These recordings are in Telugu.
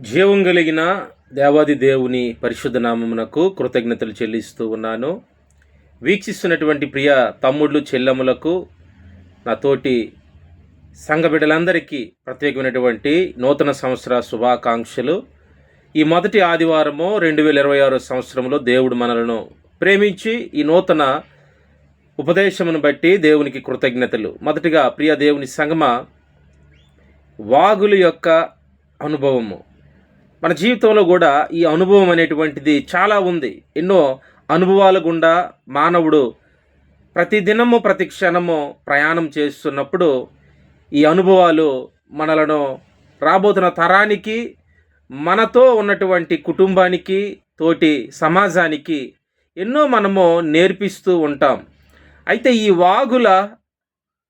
జీవం కలిగిన దేవాది దేవుని పరిశుద్ధ నామమునకు కృతజ్ఞతలు చెల్లిస్తూ ఉన్నాను. వీక్షిస్తున్నటువంటి ప్రియ తమ్ముళ్ళు చెల్లెములకు నా తోటి సంఘ బిడ్డలందరికీ ప్రత్యేకమైనటువంటి నూతన సంవత్సర శుభాకాంక్షలు. ఈ మొదటి ఆదివారము రెండు వేల ఇరవై ఆరో సంవత్సరంలో దేవుడు మనలను ప్రేమించి ఈ నూతన ఉపదేశమును బట్టి దేవునికి కృతజ్ఞతలు. మొదటిగా ప్రియ దేవుని సంగమ వాగుల యొక్క అనుభవము. మన జీవితంలో కూడా ఈ అనుభవం అనేటువంటిది చాలా ఉంది. ఎన్నో అనుభవాల గుండా మానవుడు ప్రతి దినము ప్రతి క్షణము ప్రయాణం చేస్తున్నప్పుడు ఈ అనుభవాలు మనలను రాబోతున్న తరానికి మనతో ఉన్నటువంటి కుటుంబానికి తోటి సమాజానికి ఎన్నో మనము నేర్పిస్తూ ఉంటాం. అయితే ఈ వాగుల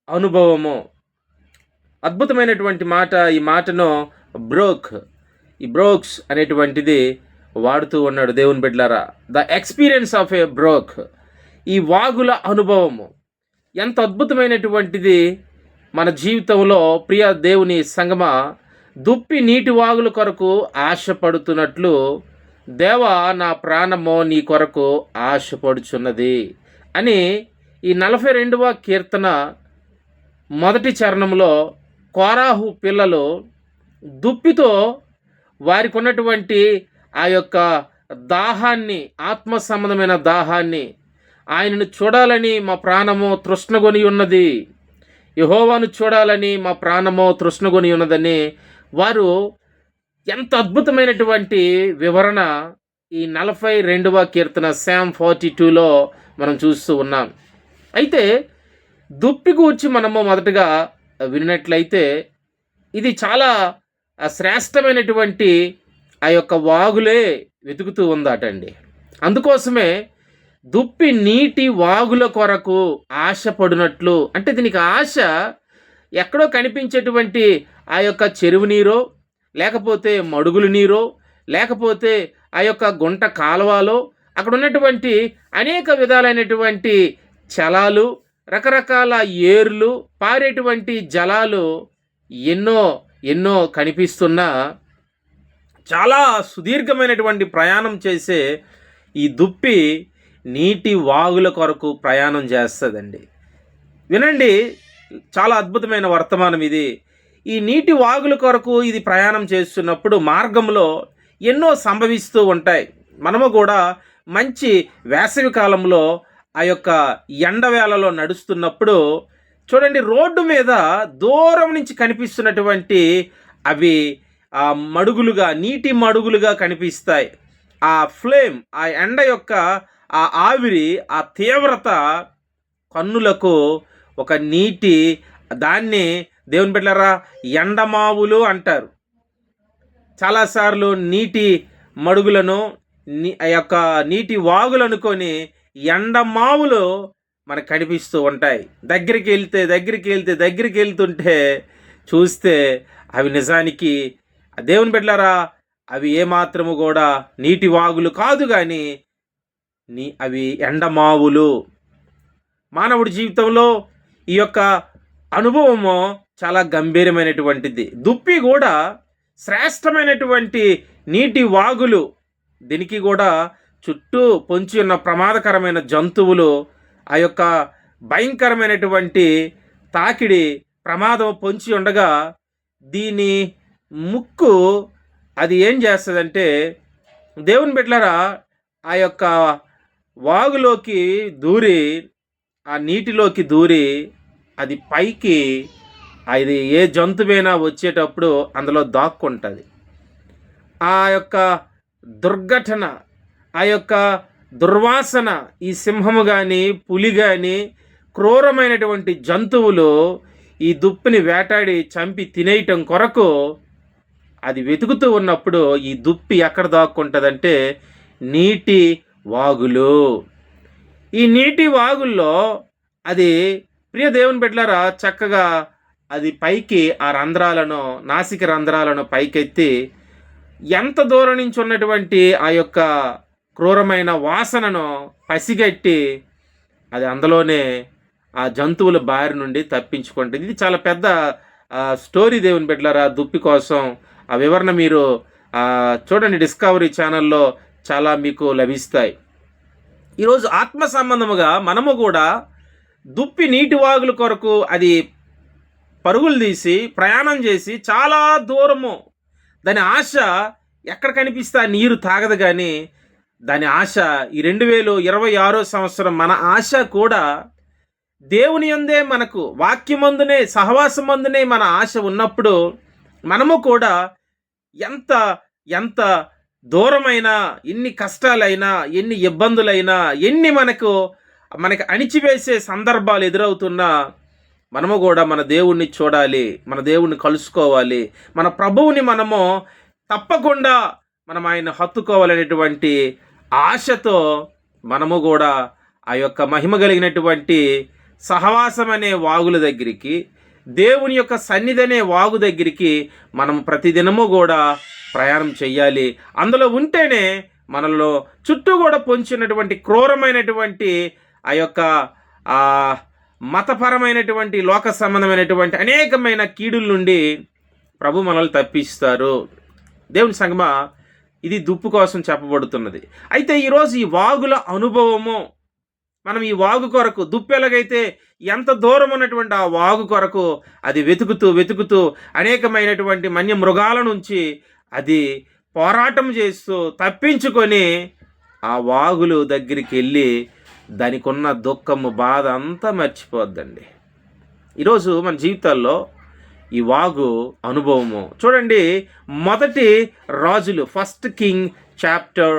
అనుభవము అద్భుతమైనటువంటి మాట ఈ మాటను బ్రోక్ ఈ బ్రోక్స్ అనేటువంటిది వాడుతూ ఉన్నాడు దేవుని బిడ్లారా the experience of a brook ఈ వాగుల అనుభవము. ఎంత అద్భుతమైనటువంటిది మన జీవితంలో ప్రియ దేవుని సంగమ. దుప్పి నీటి వాగుల కొరకు ఆశపడుతున్నట్లు దేవా నా ప్రాణమో నీ కొరకు ఆశపడుచున్నది అని ఈ నలభై రెండవ కీర్తన మొదటి చరణంలో కోరాహు పిల్లలు దుప్పితో వారికి ఉన్నటువంటి ఆ యొక్క దాహాన్ని ఆత్మ సంబంధమైన దాహాన్ని ఆయనను చూడాలని మా ప్రాణము తృష్ణగొని ఉన్నది. యహోవాను చూడాలని మా ప్రాణము తృష్ణగొని ఉన్నదని వారు ఎంత అద్భుతమైనటువంటి వివరణ ఈ నలభై రెండవ కీర్తన శామ్ ఫార్టీ టూలో మనం చూస్తూ ఉన్నాం. అయితే దుప్పి గూర్చి మనము మొదటగా విన్నట్లయితే ఇది చాలా శ్రేష్టమైనటువంటి ఆ యొక్క వాగులే వెతుకుతూ ఉందటండి. అందుకోసమే దుప్పి నీటి వాగుల కొరకు ఆశపడినట్లు అంటే దీనికి ఆశ ఎక్కడో కనిపించేటువంటి ఆ యొక్క చెరువు నీరో లేకపోతే మడుగుల నీరో లేకపోతే ఆ యొక్క గుంట కాలువలో అక్కడ ఉన్నటువంటి అనేక విధాలైనటువంటి చలాలు రకరకాల ఏర్లు పారేటువంటి జలాలు ఎన్నో ఎన్నో కనిపిస్తున్నా చాలా సుదీర్ఘమైనటువంటి ప్రయాణం చేసే ఈ దుప్పి నీటి వాగుల కొరకు ప్రయాణం చేస్తుందండి. వినండి చాలా అద్భుతమైన వర్తమానం ఇది. ఈ నీటి వాగుల కొరకు ఇది ప్రయాణం చేస్తున్నప్పుడు మార్గంలో ఎన్నో సంభవిస్తూ ఉంటాయి. మనము కూడా మంచి వేసవి కాలంలో ఆ యొక్క ఎండవేళలో నడుస్తున్నప్పుడు చూడండి రోడ్డు మీద దూరం నుంచి కనిపిస్తున్నటువంటి అవి ఆ మడుగులుగా నీటి మడుగులుగా కనిపిస్తాయి. ఆ ఫ్లేమ్ ఆ ఎండ యొక్క ఆ ఆవిరి ఆ తీవ్రత కన్నులకు ఒక నీటి దాన్ని దేవుని బిడ్డలారా ఎండమావులు అంటారు. చాలాసార్లు నీటి మడుగులను నీ ఆ యొక్క నీటి వాగులు అనుకొని ఎండమావులు మనకు కనిపిస్తూ ఉంటాయి. దగ్గరికి వెళ్తే దగ్గరికి వెళ్తే దగ్గరికి వెళ్తుంటే చూస్తే అవి నిజానికి దేవుని బిడ్డలారా అవి ఏమాత్రము కూడా నీటి వాగులు కాదు కానీ నీ అవి ఎండమావులు. మానవుడి జీవితంలో ఈ యొక్క అనుభవము చాలా గంభీరమైనటువంటిది. దుప్పి కూడా శ్రేష్టమైనటువంటి నీటి వాగులు. దీనికి కూడా చుట్టూ పొంచి ఉన్న ప్రమాదకరమైన జంతువులు ఆ యొక్క భయంకరమైనటువంటి తాకిడి ప్రమాదం పొంచి ఉండగా దీని ముక్కు అది ఏం చేస్తుందంటే దేవుని బిడ్డలరా ఆ యొక్క వాగులోకి దూరి ఆ నీటిలోకి దూరి అది పైకి అది ఏ జంతువైనా వచ్చేటప్పుడు అందులో దాక్కుంటుంది. ఆ యొక్క దుర్ఘటన ఆ యొక్క దుర్వాసన ఈ సింహము కానీ పులి కానీ క్రూరమైనటువంటి జంతువులు ఈ దుప్పిని వేటాడి చంపి తినేయటం కొరకు అది వెతుకుతూ ఉన్నప్పుడు ఈ దుప్పి ఎక్కడ దాక్కుంటుందంటే నీటి వాగులు. ఈ నీటి వాగుల్లో అది ప్రియ దేవుని బిడ్డలారా చక్కగా అది పైకి ఆ రంధ్రాలను నాసిక రంధ్రాలను పైకెత్తి ఎంత దూరం నుంచి ఉన్నటువంటి ఆ యొక్క క్రూరమైన వాసనను పసిగట్టి అది అందులోనే ఆ జంతువుల బారి నుండి తప్పించుకుంటుంది. ఇది చాలా పెద్ద స్టోరీ దేవుని బిడ్డలారా. దుప్పి కోసం ఆ వివరణ మీరు చూడండి డిస్కవరీ ఛానల్లో చాలా మీకు లభిస్తాయి. ఈరోజు ఆత్మ సంబంధముగా మనము కూడా దుప్పి నీటి వాగుల కొరకు అది పరుగులు తీసి ప్రయాణం చేసి చాలా దూరము దాని ఆశ ఎక్కడ కనిపిస్తే ఆ నీరు తాగదు కానీ దాని ఆశ ఈ రెండు వేలు ఇరవై ఆరో సంవత్సరం మన ఆశ కూడా దేవుని యందే మనకు వాక్యమందునే సహవాసమందునే మన ఆశ ఉన్నప్పుడు మనము కూడా ఎంత ఎంత దూరమైనా ఎన్ని కష్టాలైనా ఎన్ని ఇబ్బందులైనా ఎన్ని మనకు మనకి అణిచివేసే సందర్భాలు ఎదురవుతున్నా మనము కూడా మన దేవుణ్ణి చూడాలి మన దేవుణ్ణి కలుసుకోవాలి మన ప్రభువుని మనము తప్పకుండా మనం ఆయన హత్తుకోవాలనేటువంటి ఆశతో మనము కూడా ఆ యొక్క మహిమ కలిగినటువంటి సహవాసం అనే వాగుల దగ్గరికి దేవుని యొక్క సన్నిధి అనే వాగు దగ్గరికి మనం ప్రతిదినము కూడా ప్రయాణం చెయ్యాలి. అందులో ఉంటేనే మనలో చుట్టూ కూడా పొంచినటువంటి క్రూరమైనటువంటి ఆ యొక్క మతపరమైనటువంటి లోక సంబంధమైనటువంటి అనేకమైన కీడుల నుండి ప్రభు మనల్ని తప్పిస్తారు. దేవుని సంగమ ఇది దుప్పు కోసం చెప్పబడుతున్నది. అయితే ఈరోజు ఈ వాగుల అనుభవము మనం ఈ వాగు కొరకు దుప్పు ఎలాగైతే ఎంత దూరం ఉన్నటువంటి ఆ వాగు కొరకు అది వెతుకుతూ వెతుకుతూ అనేకమైనటువంటి మన్య మృగాల నుంచి అది పోరాటం చేస్తూ తప్పించుకొని ఆ వాగులు దగ్గరికి వెళ్ళి దానికి ఉన్న దుఃఖము బాధ అంతా మర్చిపోద్దండి. ఈరోజు మన జీవితాల్లో ఈ వాగు అనుభవము. చూడండి మొదటి రాజులు ఫస్ట్ కింగ్ చాప్టర్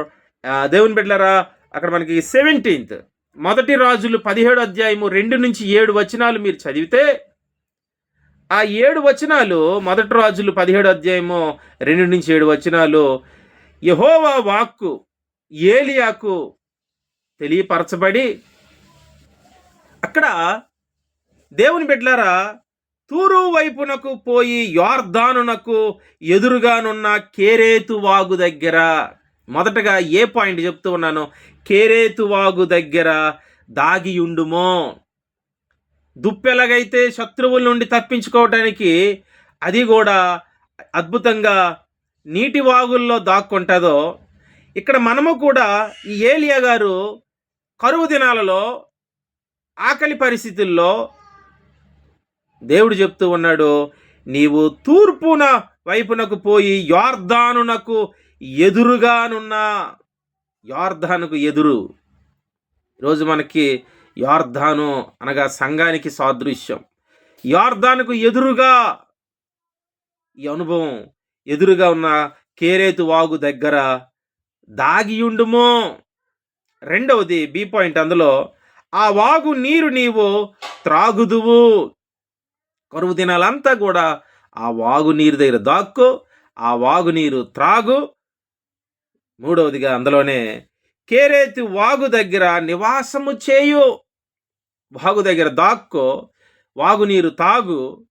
దేవుని బిడ్డలారా అక్కడ మనకి సెవెంటీన్త్ మొదటి రాజులు పదిహేడు అధ్యాయము రెండు నుంచి ఏడు వచనాలు మీరు చదివితే ఆ ఏడు వచనాలు మొదటి రాజులు పదిహేడు అధ్యాయము రెండు నుంచి ఏడు వచనాలు యహోవా వాక్కు ఏలియాకు తెలియపరచబడి అక్కడ దేవుని బిడ్డలారా తూరు వైపునకు పోయి యార్దానునకు ఎదురుగానున్న కేరేతు వాగు దగ్గర మొదటగా ఏ పాయింట్ చెప్తూ ఉన్నాను? కేరేతు వాగు దగ్గర దాగియుండుమో దుప్పెలాగైతే శత్రువుల నుండి తప్పించుకోవటానికి అది కూడా అద్భుతంగా నీటి వాగుల్లో దాక్కుంటుందో. ఇక్కడ మనము కూడా ఈ ఏలియా గారు కరువు దినాలలో ఆకలి పరిస్థితుల్లో దేవుడు చెప్తూ ఉన్నాడు నీవు తూర్పున వైపునకు పోయి యార్ధానునకు ఎదురుగానున్న యార్ధానుకు ఎదురు. ఈరోజు మనకి యార్ధాను అనగా సంఘానికి సాదృశ్యం. యార్ధానుకు ఎదురుగా ఈ అనుభవం ఎదురుగా ఉన్న కేరేతు వాగు దగ్గర దాగియుండుమో రెండవది బి పాయింట్ అందులో ఆ వాగు నీరు నీవు త్రాగుదువు కరువు దినాలంతా కూడా ఆ వాగునీరు దగ్గర దాక్కో ఆ వాగునీరు త్రాగు. మూడవదిగా అందులోనే కేరేతి వాగు దగ్గర నివాసము చేయు. వాగు దగ్గర దాక్కో వాగునీరు తాగు.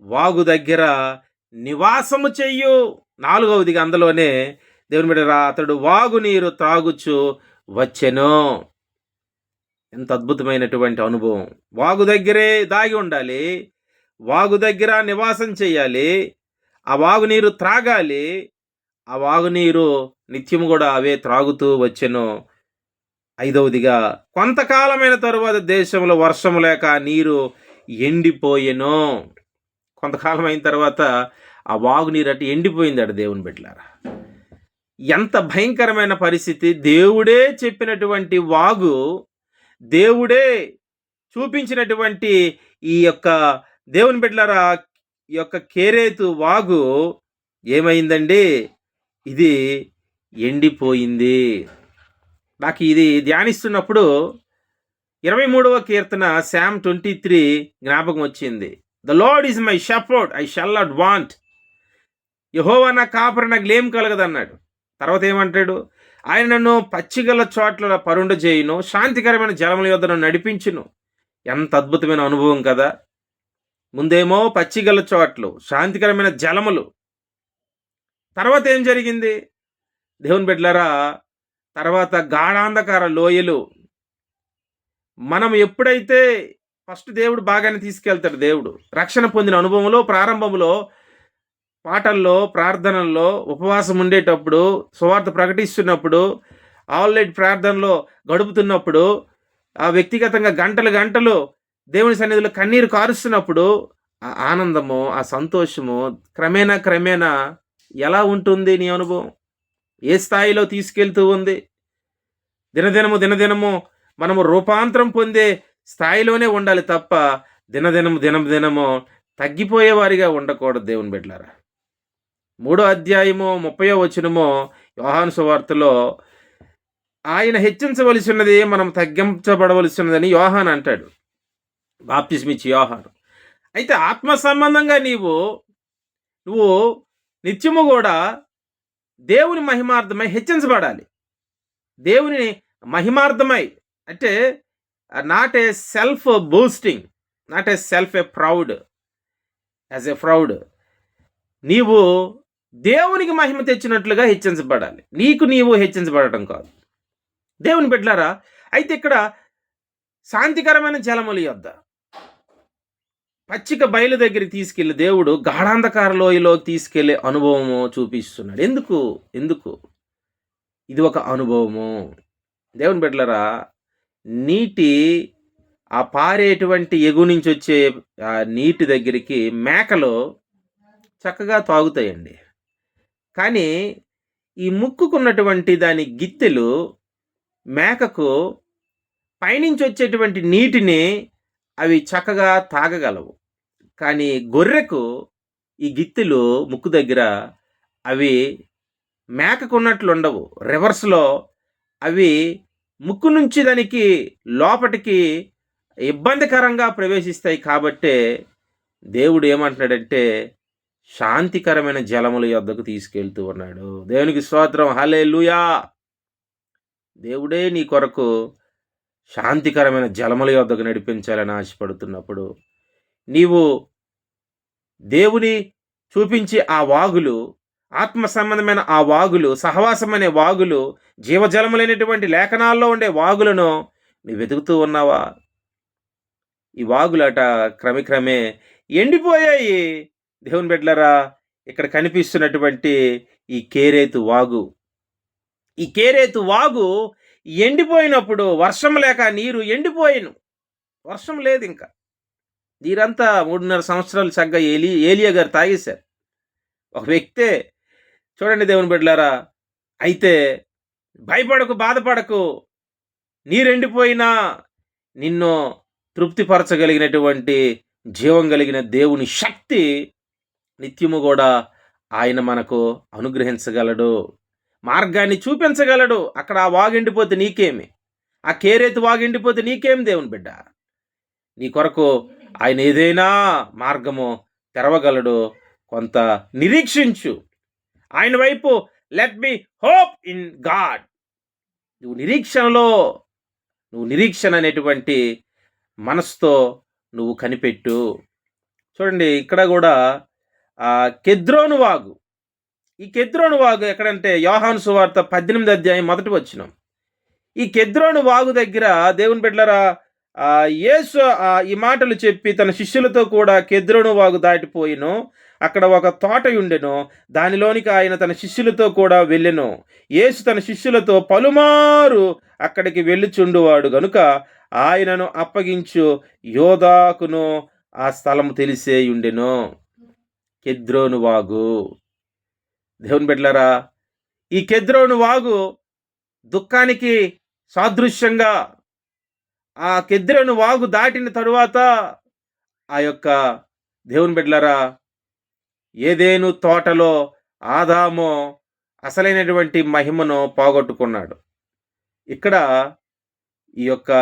వాగు దగ్గర నివాసము చెయ్యు నాలుగవదిగా అందులోనే దేవుని బిడ్డరా అతడు వాగు నీరు త్రాగుచు వచ్చెను. ఎంత అద్భుతమైనటువంటి అనుభవం. వాగు దగ్గరే దాగి ఉండాలి. వాగు దగ్గర నివాసం చేయాలి. ఆ వాగు నీరు త్రాగాలి. ఆ వాగు నీరు నిత్యం కూడా అవే త్రాగుతూ వచ్చెను. ఐదవదిగా కొంతకాలమైన తరువాత దేశంలో వర్షం లేక నీరు ఎండిపోయెను. కొంతకాలం అయిన తర్వాత ఆ వాగు నీరు అటు ఎండిపోయింది అటు దేవుని బిడ్డలారా. ఎంత భయంకరమైన పరిస్థితి. దేవుడే చెప్పినటువంటి వాగు దేవుడే చూపించినటువంటి ఈ యొక్క దేవుని బిడ్డలారా ఈ యొక్క కేరేతు వాగు ఏమైందండి? ఇది ఎండిపోయింది. నాకు ఇది ధ్యానిస్తున్నప్పుడు ఇరవై మూడవ కీర్తన శామ్ ట్వంటీ త్రీ జ్ఞాపకం వచ్చింది. The Lord is my shepherd I shall not want. యహోవా నా కాపరి నాకు లేం కలగదన్నాడు. తర్వాత ఏమంటాడు? ఆయన నన్ను పచ్చిగల చోట్ల పరుండ చేయును శాంతికరమైన జలముల యొద్ద నన్ను నడిపించును. ఎంత అద్భుతమైన అనుభవం కదా! ముందేమో పచ్చిగల చోట్లు శాంతికరమైన జలములు. తర్వాత ఏం జరిగింది? దేవుని బిడ్డలరా తర్వాత గాఢాంధకార లోయలు. మనం ఎప్పుడైతే ఫస్ట్ దేవుడు బాగానే తీసుకెళ్తాడు దేవుడు. రక్షణ పొందిన అనుభవంలో ప్రారంభంలో పాటల్లో ప్రార్థనల్లో ఉపవాసం ఉండేటప్పుడు సువార్త ప్రకటిస్తున్నప్పుడు ఆల్రెడీ ప్రార్థనలో గడుపుతున్నప్పుడు ఆ వ్యక్తిగతంగా గంటలు గంటలు దేవుని సన్నిధిలో కన్నీరు కారుస్తున్నప్పుడు ఆ ఆనందము ఆ సంతోషము క్రమేణా క్రమేణా ఎలా ఉంటుంది నీ అనుభవం? ఏ స్థాయిలో తీసుకెళ్తూ ఉంది? దినదినము దినదినము మనము రూపాంతరం పొందే స్థాయిలోనే ఉండాలి తప్ప దినదినము దినదినము తగ్గిపోయేవారిగా ఉండకూడదు దేవుని బిడ్డలారా. మూడో అధ్యాయము ముప్పయో వచనము యోహాను సువార్తలో ఆయన హెచ్చించవలసి ఉన్నది మనం తగ్గించబడవలసి ఉన్నదని యోహాన్ అంటాడు. బాప్తిస్మిచ్చి యోహాను అయితే ఆత్మ సంబంధంగా నీవు నువ్వు నిత్యము కూడా దేవుని మహిమార్థమై హెచ్చించబడాలి దేవుని మహిమార్థమై. అంటే not a self boosting not a self a proud as a proud నీవు దేవునికి మహిమ తెచ్చినట్లుగా హెచ్చించబడాలి నీకు నీవు హెచ్చించబడటం కాదు. దేవుని బిడ్డలారా అయితే ఇక్కడ శాంతికరమైన జలములు యొద్ద పచ్చిక బయలు దగ్గరికి తీసుకెళ్ళి దేవుడు గాఢాంధకార లోయలోకి తీసుకెళ్ళే అనుభవము చూపిస్తున్నాడు. ఎందుకు? ఎందుకు? ఇది ఒక అనుభవము. దేవుని బిడ్డలరా నీటి ఆ పారేటువంటి ఎగు నుంచి వచ్చే ఆ నీటి దగ్గరికి మేకలు చక్కగా తాగుతాయండి. కానీ ఈ ముక్కుకున్నటువంటి దాని గిత్తెలు మేకకు పైనుంచి వచ్చేటువంటి నీటిని అవి చక్కగా తాగగలవు. కానీ గొర్రెకు ఈ గిత్తెలు ముక్కు దగ్గర అవి మేకకు ఉన్నట్లు ఉండవు రివర్స్లో అవి ముక్కు నుంచి దానికి లోపటికి ఇబ్బందికరంగా ప్రవేశిస్తాయి కాబట్టే దేవుడు ఏమంటున్నాడంటే శాంతికరమైన జలముల యొద్దకు తీసుకెళ్తూ ఉన్నాడు. దేవునికి స్తోత్రం. హలే లూయా దేవుడే నీ కొరకు శాంతికరమైన జలముల యొద్దకు నడిపించాలని ఆశపడుతున్నప్పుడు నీవు దేవుని చూపించి ఆ వాగులు ఆత్మ సంబంధమైన ఆ వాగులు సహవాసం అనే వాగులు జీవజలములైనటువంటి లేఖనాల్లో ఉండే వాగులను నువ్వు వెతుకుతూ ఉన్నావా? ఈ వాగులట క్రమిక్రమే ఎండిపోయాయి. దేవుని బిడ్డలరా ఇక్కడ కనిపిస్తున్నటువంటి ఈ కేరేతు వాగు. ఈ కేరేతు వాగు ఎండిపోయినప్పుడు వర్షం లేక నీరు ఎండిపోయిను. వర్షం లేదు ఇంకా. నీరంతా మూడున్నర సంవత్సరాలు చక్కగా ఏలి ఏలియా గారు తాగేశారు. ఒక వ్యక్తే చూడండి దేవుని బిడ్డలారా అయితే భయపడకు బాధపడకు. నీరెండిపోయినా నిన్ను తృప్తిపరచగలిగినటువంటి జీవం కలిగిన దేవుని శక్తి నిత్యము కూడా ఆయన మనకు అనుగ్రహించగలడు. మార్గాన్ని చూపించగలడు. అక్కడ ఆ వాగిండిపోతే నీకేమి? ఆ కేరేతు వాగిండిపోతే నీకేం దేవుని బిడ్డ? నీ కొరకు ఆయన ఏదైనా మార్గము తెరవగలడు. కొంత నిరీక్షించు. ఆయన వైపు let me hope in God నువ్వు నిరీక్షణలో నువ్వు నిరీక్షణ అనేటువంటి మనసుతో నువ్వు కనిపెట్టు. చూడండి ఇక్కడ కూడా కెద్రోను వాగు. ఈ కెద్రోను వాగు ఎక్కడంటే యోహాను సువార్త పద్దెనిమిది అధ్యాయం మొదటి వచ్చినాం ఈ కెద్రోను వాగు దగ్గర దేవుని బిడ్డలరా యేసు ఈ మాటలు చెప్పి తన శిష్యులతో కూడా కెద్రోను వాగు దాటిపోయిను. అక్కడ ఒక తోట ఉండెను. దానిలోనికి ఆయన తన శిష్యులతో కూడా వెళ్ళెను. యేసు తన శిష్యులతో పలుమారు అక్కడికి వెళ్ళుచుండువాడు గనుక ఆయనను అప్పగించు యోధాకును ఆ స్థలం తెలిసే ఉండెను. కెద్రోను వాగు. దేవుని బిడ్డలారా ఈ కెద్రోను వాగు దుఃఖానికి సాదృశ్యంగా ఆ కెద్రోను వాగు దాటిన తరువాత ఆ యొక్క దేవుని బిడ్డలారా ఏదేను తోటలో ఆదామో అసలైనటువంటి మహిమను పోగొట్టుకున్నాడు. ఇక్కడ ఈ యొక్క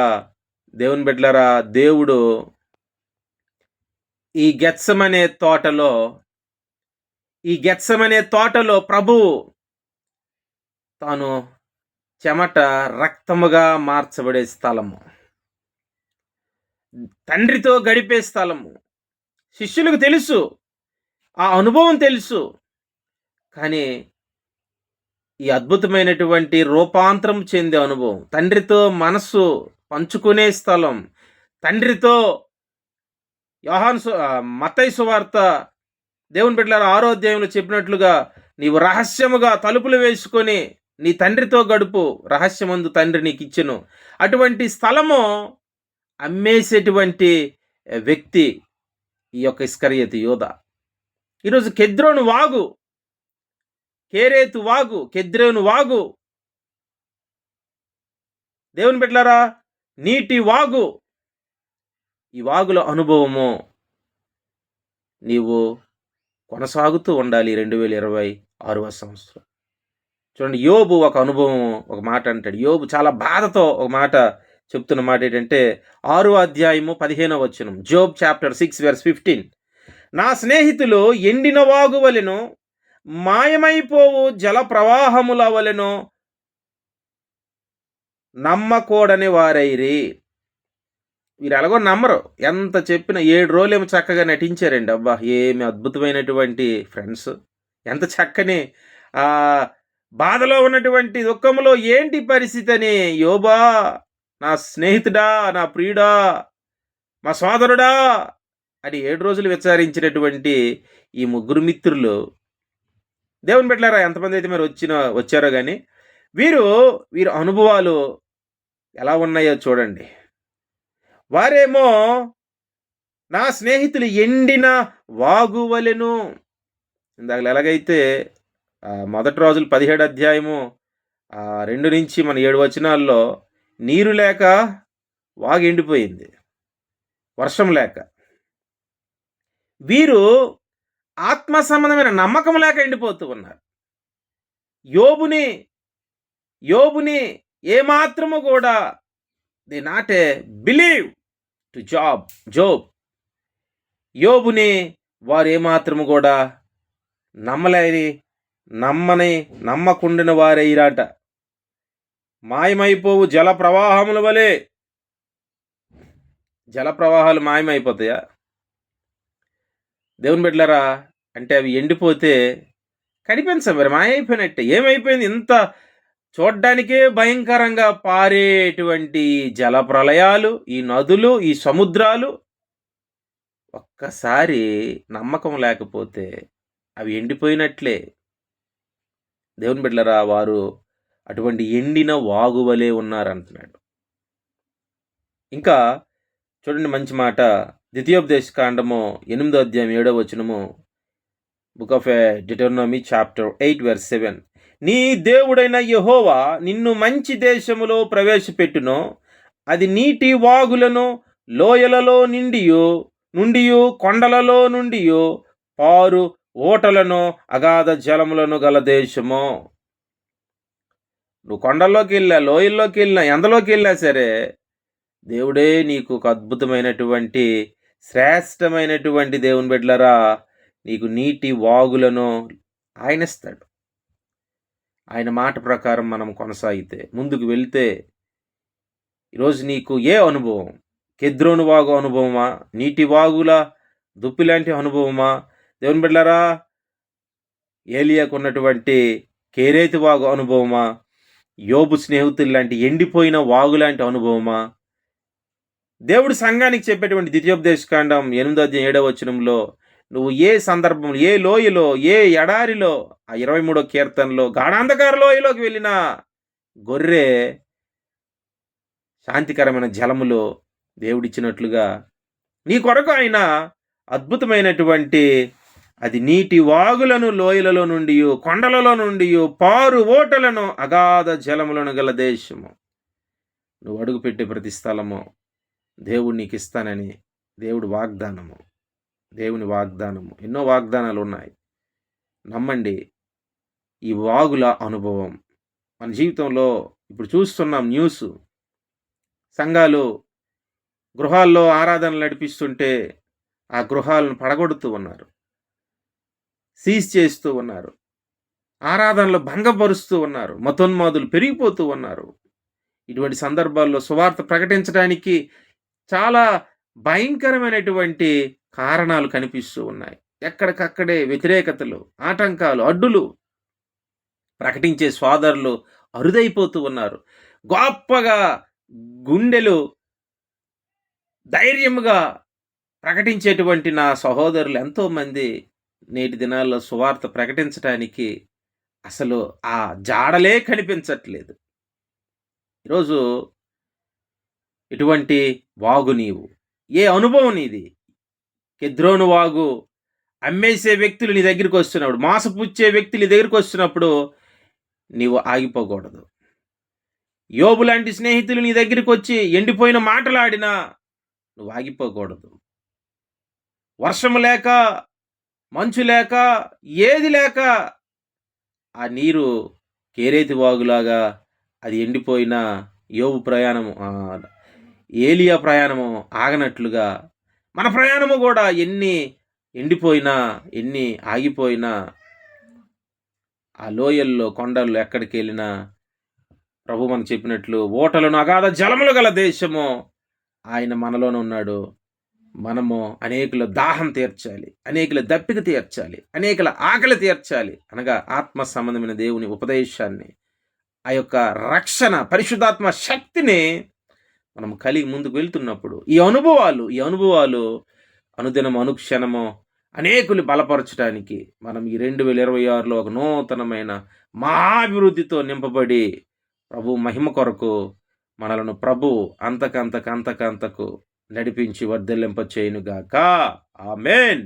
దేవుని బిడ్డలారా దేవుడు ఈ గెత్సమనే తోటలో ఈ గెత్సమనే తోటలో ప్రభు తాను చెమట రక్తముగా మార్చబడే స్థలము. తండ్రితో గడిపే స్థలము. శిష్యులకు తెలుసు. ఆ అనుభవం తెలుసు. కానీ ఈ అద్భుతమైనటువంటి రూపాంతరం చెందే అనుభవం తండ్రితో మనస్సు పంచుకునే స్థలం తండ్రితో యోహాన్ సు మతై సువార్త దేవుని బిడ్డలారా ఆరో అధ్యాయంలో చెప్పినట్లుగా నీవు రహస్యముగా తలుపులు వేసుకొని నీ తండ్రితో గడుపు రహస్యమందు తండ్రి నీకు ఇచ్చెను. అటువంటి స్థలము అమ్మేసేటువంటి వ్యక్తి ఈ యొక్క ఇస్కరియతి యోధ. ఈరోజు కెద్రోను వాగు కేరేతు వాగు కెద్రోను వాగు. దేవుని బిడ్డలారా నీటి వాగు ఈ వాగుల అనుభవము నీవు కొనసాగుతూ ఉండాలి రెండు వేల ఇరవై ఆరవ సంవత్సరం. చూడండి యోబు ఒక అనుభవం ఒక మాట అంటాడు. యోబు చాలా బాధతో ఒక మాట చెప్తున్న మాట ఏంటంటే ఆరో అధ్యాయము పదిహేనో వచనం Job chapter six verse fifteen నా స్నేహితులు ఎండిన వాగు వలెను మాయమైపోవు జల ప్రవాహముల వలెను నమ్మకూడని వారైరి. వీరు ఎలాగో నమ్మరు. ఎంత చెప్పినా ఏడు రోజులు ఏమో చక్కగా నటించారండి. అబ్బా ఏమి అద్భుతమైనటువంటి ఫ్రెండ్స్. ఎంత చక్కని బాధలో ఉన్నటువంటి దుఃఖంలో ఏంటి పరిస్థితి అని యోబా నా స్నేహితుడా నా ప్రియుడా మా సోదరుడా అని ఏడు రోజులు విచారించినటువంటి ఈ ముగ్గురు మిత్రులు. దేవుని పెట్టారా ఎంతమంది అయితే మరి వచ్చిన వచ్చారో కానీ వీరు వీరి అనుభవాలు ఎలా ఉన్నాయో చూడండి. వారేమో నా స్నేహితులు ఎండిన వాగువలెను. ఇందాక ఎలాగైతే మొదటి రోజులు పదిహేడు అధ్యాయము రెండు నుంచి మన ఏడు వచనాల్లో నీరు లేక వాగు ఎండిపోయింది. వర్షం లేక. వీరు ఆత్మ సంబంధమైన నమ్మకం లేక ఎండిపోతూ ఉన్నారు. యోబుని యోబుని ఏమాత్రము కూడా the not a believe to Job Job యోబుని వారు ఏమాత్రము కూడా నమ్మలేని నమ్మని నమ్మకుండిన వారైరాట మాయమైపోవు జల ప్రవాహముల వలె. జల ప్రవాహాలు మాయమైపోతాయా? దేవుని బిడ్డలరా అంటే అవి ఎండిపోతే కనిపించవు మరి మాయమైపోయినట్టే ఏమైపోయింది? ఇంత చూడ్డానికే భయంకరంగా పారేటువంటి జల ప్రళయాలు ఈ నదులు ఈ సముద్రాలు ఒక్కసారి నమ్మకం లేకపోతే అవి ఎండిపోయినట్లే. దేవుని బిడ్డలరా వారు అటువంటి ఎండిన వాగువలే ఉన్నారంటున్నాడు. ఇంకా చూడండి మంచి మాట. ద్వితీయోపదేశ కాండము ఎనిమిదో అధ్యాయం ఏడో వచనము book of Deuteronomy chapter eight verse seven నీ దేవుడైన యహోవా నిన్ను మంచి దేశములో ప్రవేశపెట్టును. అది నీటి వాగులను లోయలలో నిండియు నుండియు కొండలలో నుండియు పారు ఓటలను అగాధ జలములను గల దేశము. నువ్వు కొండల్లోకి వెళ్ళా లోయల్లోకి వెళ్ళినా ఎందలోకి వెళ్ళినా సరే దేవుడే నీకు ఒక అద్భుతమైనటువంటి శ్రేష్టమైనటువంటి దేవుని బిడ్డలరా నీకు నీటి వాగులను ఆయన ఇస్తాడు. ఆయన మాట ప్రకారం మనం కొనసాగితే ముందుకు వెళ్తే ఈరోజు నీకు ఏ అనుభవం? కెద్రోను వాగు అనుభవమా? నీటి వాగుల దుప్పి లాంటి అనుభవమా? దేవుని బిడ్డలారా ఏలియాకు ఉన్నటువంటి కేరేతి వాగు అనుభవమా? యోబు స్నేహితులు లాంటి ఎండిపోయిన వాగు లాంటి అనుభవమా? దేవుడు సంఘానికి చెప్పేటువంటి ద్వితీయోపదేశకాండం ఎనిమిదో అధ్యాయం ఏడవ వచనంలో నువ్వు ఏ సందర్భంలో ఏ లోయలో ఏ ఎడారిలో ఆ ఇరవై మూడో కీర్తనలో గాఢాంధకార లోయలోకి వెళ్ళిన గొర్రె శాంతికరమైన జలములో దేవుడిచ్చినట్లుగా నీ కొరకు ఆయన అద్భుతమైనటువంటి అది నీటి వాగులను లోయలలో నుండి కొండలలో నుండి పారు ఓటలను అగాధ జలములను గల దేశము. నువ్వు అడుగుపెట్టే ప్రతి స్థలము దేవుడు నీకు ఇస్తానని దేవుడు వాగ్దానము. దేవుని వాగ్దానము. ఎన్నో వాగ్దానాలు ఉన్నాయి నమ్మండి ఈ వాగుల అనుభవం. మన జీవితంలో ఇప్పుడు చూస్తున్నాం న్యూస్. సంఘాలు గృహాల్లో ఆరాధనలు నడిపిస్తుంటే ఆ గృహాలను పడగొడుతూ ఉన్నారు. సీజ్ చేస్తూ ఉన్నారు. ఆరాధనలు భంగపరుస్తూ ఉన్నారు. మతోన్మాదులు పెరిగిపోతూ ఉన్నారు. ఇటువంటి సందర్భాల్లో సువార్త ప్రకటించడానికి చాలా భయంకరమైనటువంటి కారణాలు కనిపిస్తూ ఉన్నాయి. ఎక్కడికక్కడే వ్యతిరేకతలు ఆటంకాలు అడ్డులు ప్రకటించే సోదరులు అరుదైపోతూ ఉన్నారు. గొప్పగా గుండెలు ధైర్యముగా ప్రకటించేటువంటి నా సహోదరులు ఎంతోమంది నేటి దినాల్లో సువార్త ప్రకటించడానికి అసలు ఆ జాడలే కనిపించట్లేదు. ఈరోజు ఇటువంటి వాగు నీవు. ఏ అనుభవం నీది? కెద్రోను వాగు. అమ్మేసే వ్యక్తులు నీ దగ్గరికి వస్తున్నప్పుడు మాసపుచ్చే వ్యక్తులు నీ దగ్గరికి వస్తున్నప్పుడు నీవు ఆగిపోకూడదు. యోబు లాంటి స్నేహితులు నీ దగ్గరికి వచ్చి ఎండిపోయిన మాటలాడినా నువ్వు ఆగిపోకూడదు. వర్షము లేక మంచు లేక ఏది లేక ఆ నీరు కేరేతి వాగులాగా అది ఎండిపోయిన యోబు ప్రయాణము ఏలియా ప్రయాణము ఆగనట్లుగా మన ప్రయాణము కూడా ఎన్ని ఎండిపోయినా ఎన్ని ఆగిపోయినా ఆ లోయల్లో కొండల్లో ఎక్కడికి వెళ్ళినా ప్రభు మనకు చెప్పినట్లు ఓటలను అగాధ జలములు గల దేశము ఆయన మనలోనే ఉన్నాడు. మనము అనేకుల దాహం తీర్చాలి అనేకుల దప్పిక తీర్చాలి అనేకుల ఆకలి తీర్చాలి అనగా ఆత్మ సంబంధమైన దేవుని ఉపదేశాన్ని ఆ యొక్క రక్షణ పరిశుద్ధాత్మ శక్తిని మనం కలిగి ముందుకు వెళ్తున్నప్పుడు ఈ అనుభవాలు ఈ అనుభవాలు అనుదినం అనుక్షణము అనేకులు బలపరచడానికి మనం ఈ రెండు వేల ఇరవై ఆరులో ఒక నూతనమైన మహాభివృద్ధితో నింపబడి ప్రభు మహిమ కొరకు మనలను ప్రభు అంతకంతకు అంతకంతకు నడిపించి వర్ధలింప చేయునుగాక ఆమెన్.